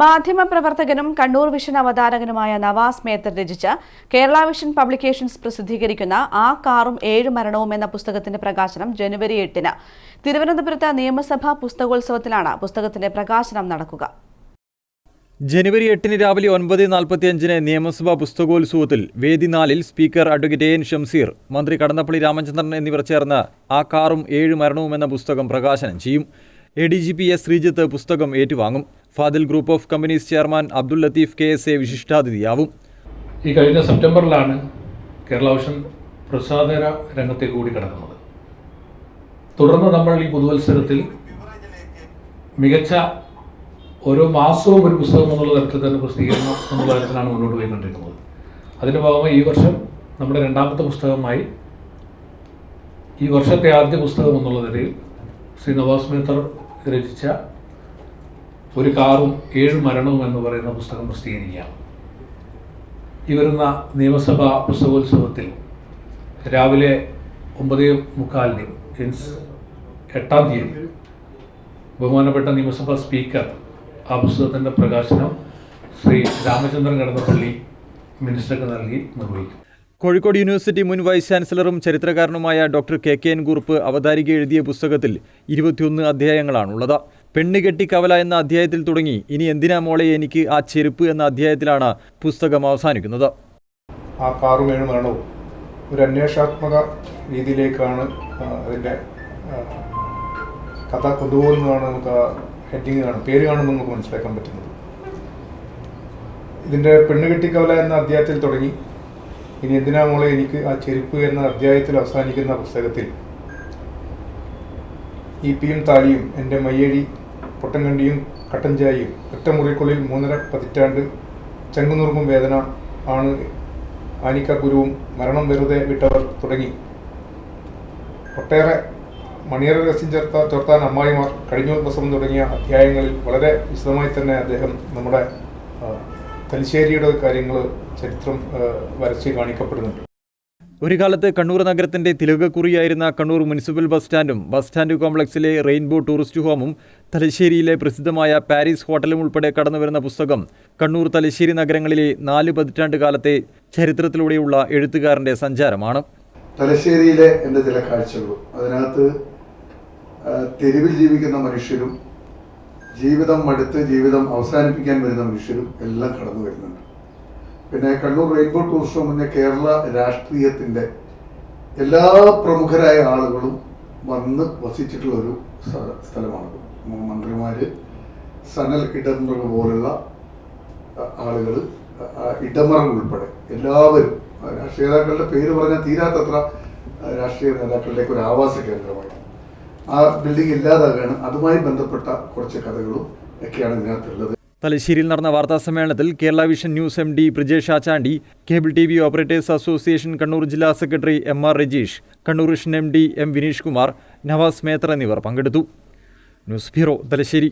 മാധ്യമപ്രവർത്തകനും Kannur vision അവതാരകനുമായ നവാസ് മേത്തർ രചിച്ച Kerala vision publications പ്രസിദ്ധീകരിക്കുന്ന ആ കാറും ഏഴ് മരണവും എന്ന പുസ്തകത്തിന്റെ പ്രകാശനം ജനുവരി എട്ടിന് തിരുവനന്തപുരത്ത് നിയമസഭാ പുസ്തകോത്സവത്തിലാണ് പുസ്തകത്തിന്റെ പ്രകാശനം നടക്കുക. ജനുവരി എട്ടിന് രാവിലെ ഒൻപത് നാൽപ്പത്തിയഞ്ചിന് നിയമസഭാ പുസ്തകോത്സവത്തിൽ വേദി നാലിൽ സ്പീക്കർ അഡ്വക്കേറ്റ് എൻ ഷംസീർ മന്ത്രി കടന്നപ്പള്ളി രാമചന്ദ്രൻ എന്നിവർ ചേർന്ന് ആ കാറും ഏഴ് മരണവും എന്ന പുസ്തകം പ്രകാശനം ചെയ്യും. A D G P S Sreejith പുസ്തകം ഏറ്റുവാങ്ങും. Fadil group of companies chairman Abdul Latheef K S A വിശിഷ്ടാതിഥിയാവും. ഈ കഴിഞ്ഞ സെപ്റ്റംബറിലാണ് കേരള ഓഷൻ പ്രസാദര രംഗത്തേക്ക് കൂടി കടക്കുന്നത്. തുടർന്ന് നമ്മൾ ഈ പുതുവത്സരത്തിൽ മികച്ച ഓരോ മാസവും ഒരു പുസ്തകം എന്നുള്ള തരത്തിൽ തന്നെ പ്രസിദ്ധീകരണം എന്നുള്ള തരത്തിലാണ് മുന്നോട്ട് പോയിക്കൊണ്ടിരിക്കുന്നത്. അതിന്റെ ഭാഗമായി ഈ വർഷം നമ്മുടെ രണ്ടാമത്തെ പുസ്തകമായി ഈ വർഷത്തെ ആദ്യ പുസ്തകം എന്നുള്ള നിലയിൽ ശ്രീ നവാസ് മേത്തർ രചിച്ച ഒരു കാറും ഏഴ് മരണവും എന്ന് പറയുന്ന പുസ്തകം പ്രസിദ്ധീകരിക്കുകയാണ് ഈ വരുന്ന നിയമസഭാ പുസ്തകോത്സവത്തിൽ രാവിലെ ഒമ്പതേ മുക്കാലിന് മീൻസ് എട്ടാം തീയതി ബഹുമാനപ്പെട്ട നിയമസഭാ സ്പീക്കർ ആ പുസ്തകത്തിന്റെ പ്രകാശനം ശ്രീ രാമചന്ദ്രൻ കടന്നപ്പള്ളി മിനിസ്റ്റർക്ക് നൽകി നിർവഹിക്കും. കോഴിക്കോട് യൂണിവേഴ്സിറ്റി മുൻ വൈസ് ചാൻസലറും ചരിത്രകാരനുമായ doctor K K N Kurup അവതാരിക എഴുതിയ പുസ്തകത്തിൽ ഇരുപത്തിയൊന്ന് അധ്യായങ്ങളാണുള്ളത്. പെണ്ണുകെട്ടി കവല എന്ന അധ്യായത്തിൽ തുടങ്ങി ഇനി എന്തിനാ മോളെ എനിക്ക് ആ ചെരുപ്പ് എന്ന അധ്യായത്തിലാണ് പുസ്തകം അവസാനിക്കുന്നത്? ആ കാറും ഏഴ് മരണവും. ഒരു അന്വേഷണാത്മക രീതിയിലേക്കാണ് അതിന്റെ കഥ കൊണ്ടുപോകുന്നതാണ് നമുക്ക് ആ ഹെഡിങ് കാണും പേര് കാണുമ്പോൾ നമുക്ക് മനസ്സിലാക്കാൻ പറ്റുന്നത്. ഇതിന്റെ പെണ്ണുകെട്ടിക്കവല എന്ന അധ്യായത്തിൽ തുടങ്ങി ഇനി എന്തിനാ മോളെ എനിക്ക് ആ ചെരുപ്പ് എന്ന അധ്യായത്തിൽ അവസാനിക്കുന്ന പുസ്തകത്തിൽ? ഈ പിയും താലിയും എന്റെ മയ്യഴി പൊട്ടൻകണ്ടിയും കട്ടൻചായയും ഒറ്റമുറിക്കുള്ളിൽ മൂന്നര പതിറ്റാണ്ട് ചങ്കുനുറുമ്പും വേദന ആണ് ആനിക്ക ഗുരുവും മരണം വെറുതെ വിട്ടവർ തുടങ്ങി. ഒട്ടേറെ മണിയറ രസ്യം ചേർത്ത ചേർത്താൻ അമ്മായിമാർ കഴിഞ്ഞ പ്രസവം തുടങ്ങിയ അധ്യായങ്ങളിൽ വളരെ വിശദമായി തന്നെ അദ്ദേഹം നമ്മുടെ തലശ്ശേരിയുടെ കാര്യങ്ങൾ ചരിത്രം വരച്ച് കാണിക്കപ്പെടുന്നുണ്ട്. ഒരു കാലത്ത് കണ്ണൂർ നഗരത്തിന്റെ തിലകക്കുറിയായിരുന്ന കണ്ണൂർ മുനിസിപ്പൽ ബസ് സ്റ്റാൻഡും ബസ് സ്റ്റാൻഡ് കോംപ്ലക്സിലെ റെയിൻബോ ടൂറിസ്റ്റ് ഹോമും തലശ്ശേരിയിലെ പ്രസിദ്ധമായ പാരീസ് ഹോട്ടലും ഉൾപ്പെടെ കടന്നുവരുന്ന പുസ്തകം കണ്ണൂർ തലശ്ശേരി നഗരങ്ങളിലെ നാല് പതിറ്റാണ്ട് കാലത്തെ ചരിത്രത്തിലൂടെയുള്ള എഴുത്തുകാരന്റെ സഞ്ചാരമാണ്. തലശ്ശേരിയിലെ എന്റെ ചില കാഴ്ചകളും അതിനകത്ത് തെരുവിൽ ജീവിക്കുന്ന മനുഷ്യരും ജീവിതം മടുത്ത് ജീവിതം അവസാനിപ്പിക്കാൻ വരുന്ന മനുഷ്യരും എല്ലാം കടന്നു വരുന്നുണ്ട്. പിന്നെ കണ്ണൂർ റെയിൻബോ ടൂറിസം മുന്നേ കേരള രാഷ്ട്രീയത്തിന്റെ എല്ലാ പ്രമുഖരായ ആളുകളും വന്ന് വസിച്ചിട്ടുള്ള ഒരു സ്ഥലമാണ്. മന്ത്രിമാര് സനൽ ഇടമറ പോലുള്ള ആളുകൾ ഇടമറം ഉൾപ്പെടെ എല്ലാവരും രാഷ്ട്രീയ നേതാക്കളുടെ പേര് പറഞ്ഞാൽ തീരാത്തത്ര രാഷ്ട്രീയ നേതാക്കളുടെയൊക്കെ ഒരു ആവാസ കേന്ദ്രമായി ആ ബിൽഡിംഗ് ഇല്ലാതാകാണ് അതുമായി ബന്ധപ്പെട്ട കുറച്ച് കഥകളും ഒക്കെയാണ് ഇതിനകത്തുള്ളത്. തലശ്ശേരിയിൽ നടന്ന വാർത്താ സമ്മേളനത്തിൽ Kerala vision news M D Brijesh Achandi cable T V operators association Kannur ജില്ലാ secretary M R Rajeesh Kannur vision M D M Vineesh Kumar Navas Methra എന്നിവർ പങ്കെടുത്തു. News bureau Thalassery.